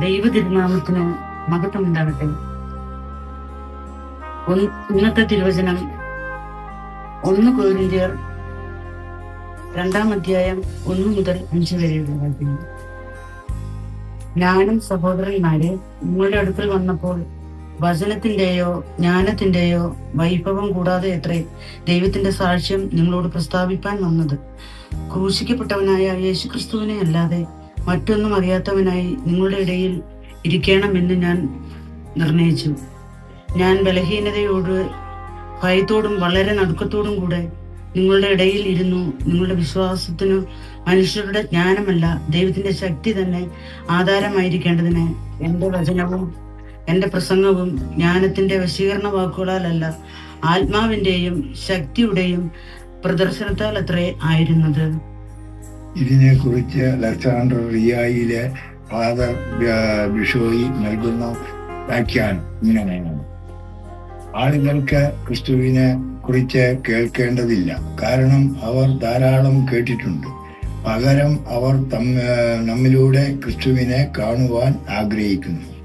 ദൈവ തിരുനാമത്തിന് മഹത്വം ഉണ്ടാകട്ടെ ഇന്നത്തെ തിരുവചനം ഒന്ന് കോരിന്ത്യർ രണ്ടാം അധ്യായം ഒന്ന് മുതൽ അഞ്ച് വരെയുള്ള വാക്യങ്ങൾ ഞാനും സഹോദരന്മാരെ നിങ്ങളുടെ അടുക്കൽ വന്നപ്പോൾ വചനത്തിന്റെയോ ജ്ഞാനത്തിന്റെയോ വൈഭവം കൂടാതെ എത്രേ ദൈവത്തിന്റെ സാക്ഷ്യം നിങ്ങളോട് പ്രസ്താവിപ്പാൻ വന്നത്. ക്രൂശിക്കപ്പെട്ടവനായ യേശുക്രിസ്തുവിനെ അല്ലാതെ മറ്റൊന്നും അറിയാത്തവനായി നിങ്ങളുടെ ഇടയിൽ ഇരിക്കണമെന്ന് ഞാൻ നിർണയിച്ചു. ഞാൻ ബലഹീനതയോട് ഭയത്തോടും വളരെ നടുക്കത്തോടും കൂടെ നിങ്ങളുടെ ഇടയിൽ ഇരുന്നു. നിങ്ങളുടെ വിശ്വാസത്തിനു മനുഷ്യരുടെ ജ്ഞാനമല്ല ദൈവത്തിന്റെ ശക്തി തന്നെ ആധാരമായിരിക്കേണ്ടതിന്. എന്റെ വചനവും എന്റെ പ്രസംഗവും ജ്ഞാനത്തിന്റെ വശീകരണ വാക്കുകളാലല്ല ആത്മാവിന്റെയും ശക്തിയുടെയും പ്രദർശനത്താൽ അത്രേ ആയിരുന്നത്. ഇതിനെ കുറിച്ച് അലക്സാണ്ടർ റിയായിലെ ഫാദർ ബിഷോയി നൽകുന്ന വ്യാഖ്യാനം ഇങ്ങനെയാണ്. ആളുകൾക്ക് ക്രിസ്തുവിനെ കുറിച്ച് കേൾക്കേണ്ടതില്ല. കാരണം അവർ ധാരാളം കേട്ടിട്ടുണ്ട്. പകരം അവർ തമ്മ- നമ്മിലൂടെ ക്രിസ്തുവിനെ കാണുവാൻ ആഗ്രഹിക്കുന്നു.